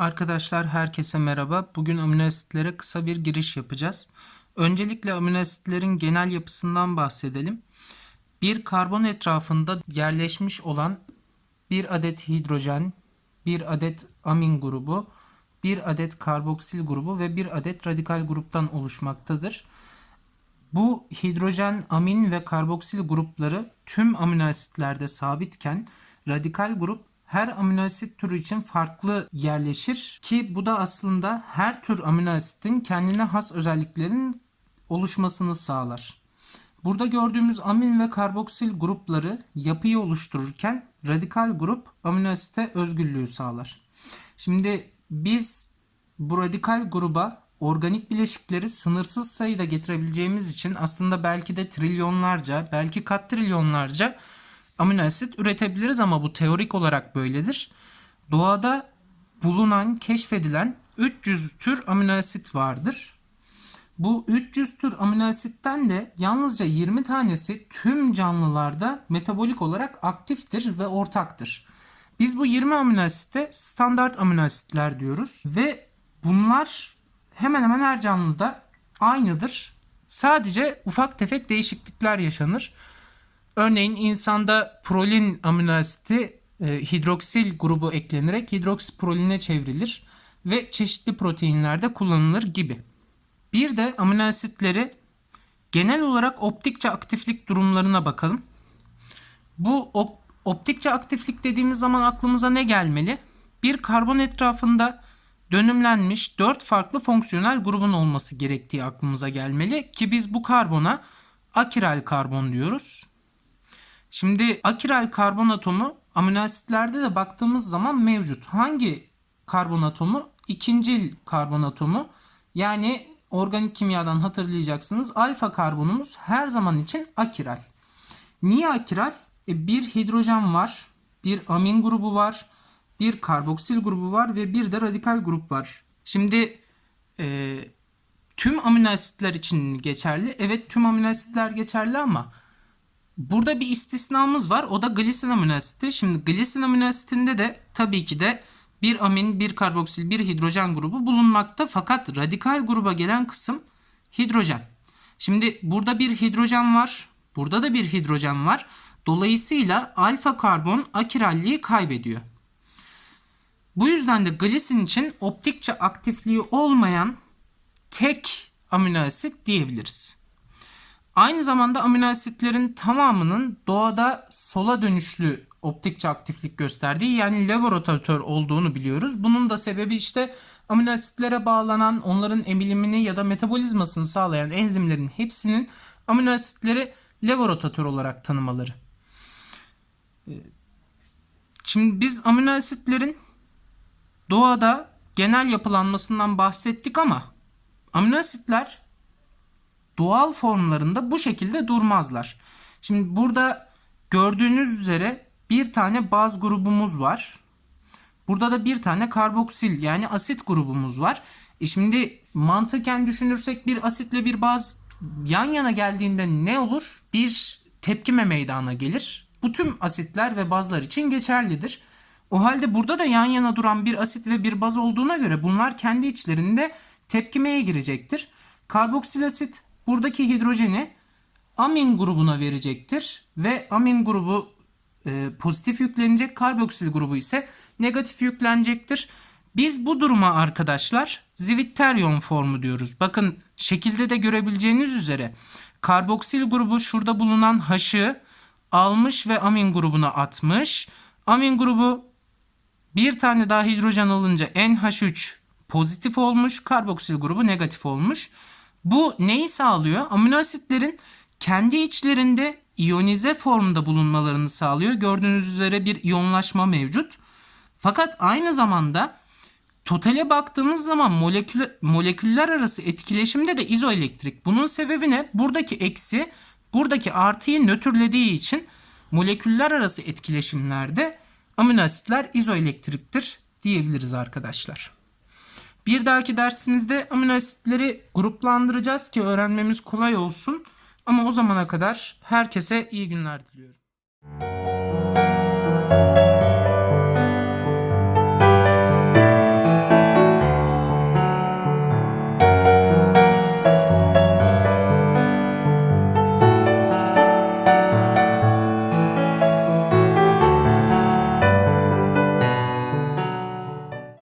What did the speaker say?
Arkadaşlar herkese merhaba. Bugün amino asitlere kısa bir giriş yapacağız. Öncelikle amino asitlerin genel yapısından bahsedelim. Bir karbon etrafında yerleşmiş olan bir adet hidrojen, bir adet amin grubu, bir adet karboksil grubu ve bir adet radikal gruptan oluşmaktadır. Bu hidrojen, amin ve karboksil grupları tüm amino asitlerde sabitken radikal grup her amino asit türü için farklı yerleşir ki bu da aslında her tür amino asitin kendine has özelliklerin oluşmasını sağlar. Burada gördüğümüz amin ve karboksil grupları yapıyı oluştururken radikal grup amino asite özgürlüğü sağlar. Şimdi biz bu radikal gruba organik bileşikleri sınırsız sayıda getirebileceğimiz için aslında belki de trilyonlarca, belki katrilyonlarca amino asit üretebiliriz ama bu teorik olarak böyledir. Doğada bulunan, keşfedilen 300 tür amino asit vardır. Bu 300 tür amino asitten de yalnızca 20 tanesi tüm canlılarda metabolik olarak aktiftir ve ortaktır. Biz bu 20 amino asite standart amino asitler diyoruz ve bunlar hemen hemen her canlıda aynıdır. Sadece ufak tefek değişiklikler yaşanır. Örneğin insanda prolin amino asiti e, hidroksil grubu eklenerek hidroksiproline çevrilir ve çeşitli proteinlerde kullanılır gibi. Bir de amino asitleri genel olarak optikçe aktiflik durumlarına bakalım. Bu op- optikçe aktiflik dediğimiz zaman aklımıza ne gelmeli? Bir karbon etrafında dönümlenmiş 4 farklı fonksiyonel grubun olması gerektiği aklımıza gelmeli ki biz bu karbona akiral karbon diyoruz. Şimdi akiral karbon atomu amino asitlerde de baktığımız zaman mevcut. Hangi karbon atomu? İkincil karbon atomu. Yani organik kimyadan hatırlayacaksınız. Alfa karbonumuz her zaman için akiral. Niye akiral? E, bir hidrojen var, bir amin grubu var, bir karboksil grubu var ve bir de radikal grup var. Şimdi e, tüm amino asitler için geçerli. Evet tüm amino asitler geçerli ama Burada bir istisnamız var. O da glisin amino asiti. Şimdi glisin amino asitinde de tabii ki de bir amin, bir karboksil, bir hidrojen grubu bulunmakta. Fakat radikal gruba gelen kısım hidrojen. Şimdi burada bir hidrojen var. Burada da bir hidrojen var. Dolayısıyla alfa karbon akiralliği kaybediyor. Bu yüzden de glisin için optikçe aktifliği olmayan tek amino asit diyebiliriz. Aynı zamanda amino asitlerin tamamının doğada sola dönüşlü optikçe aktiflik gösterdiği yani levoratör olduğunu biliyoruz. Bunun da sebebi işte amino asitlere bağlanan onların emilimini ya da metabolizmasını sağlayan enzimlerin hepsinin amino asitleri levoratör olarak tanımaları. Şimdi biz amino asitlerin doğada genel yapılanmasından bahsettik ama amino asitler doğal formlarında bu şekilde durmazlar. Şimdi burada gördüğünüz üzere bir tane baz grubumuz var. Burada da bir tane karboksil yani asit grubumuz var. E şimdi mantıken düşünürsek bir asitle bir baz yan yana geldiğinde ne olur? Bir tepkime meydana gelir. Bu tüm asitler ve bazlar için geçerlidir. O halde burada da yan yana duran bir asit ve bir baz olduğuna göre bunlar kendi içlerinde tepkimeye girecektir. Karboksil asit buradaki hidrojeni amin grubuna verecektir ve amin grubu e, pozitif yüklenecek, karboksil grubu ise negatif yüklenecektir. Biz bu duruma arkadaşlar Zwitterion formu diyoruz. Bakın şekilde de görebileceğiniz üzere karboksil grubu şurada bulunan H'ı almış ve amin grubuna atmış. Amin grubu bir tane daha hidrojen alınca NH3 pozitif olmuş, karboksil grubu negatif olmuş. Bu neyi sağlıyor? Amino asitlerin kendi içlerinde iyonize formda bulunmalarını sağlıyor. Gördüğünüz üzere bir iyonlaşma mevcut. Fakat aynı zamanda totale baktığımız zaman moleküler, moleküller arası etkileşimde de izoelektrik. Bunun sebebi ne? Buradaki eksi buradaki artıyı nötrlediği için moleküller arası etkileşimlerde amino asitler izoelektriktir diyebiliriz arkadaşlar. Bir dahaki dersimizde amino asitleri gruplandıracağız ki öğrenmemiz kolay olsun. Ama o zamana kadar herkese iyi günler diliyorum.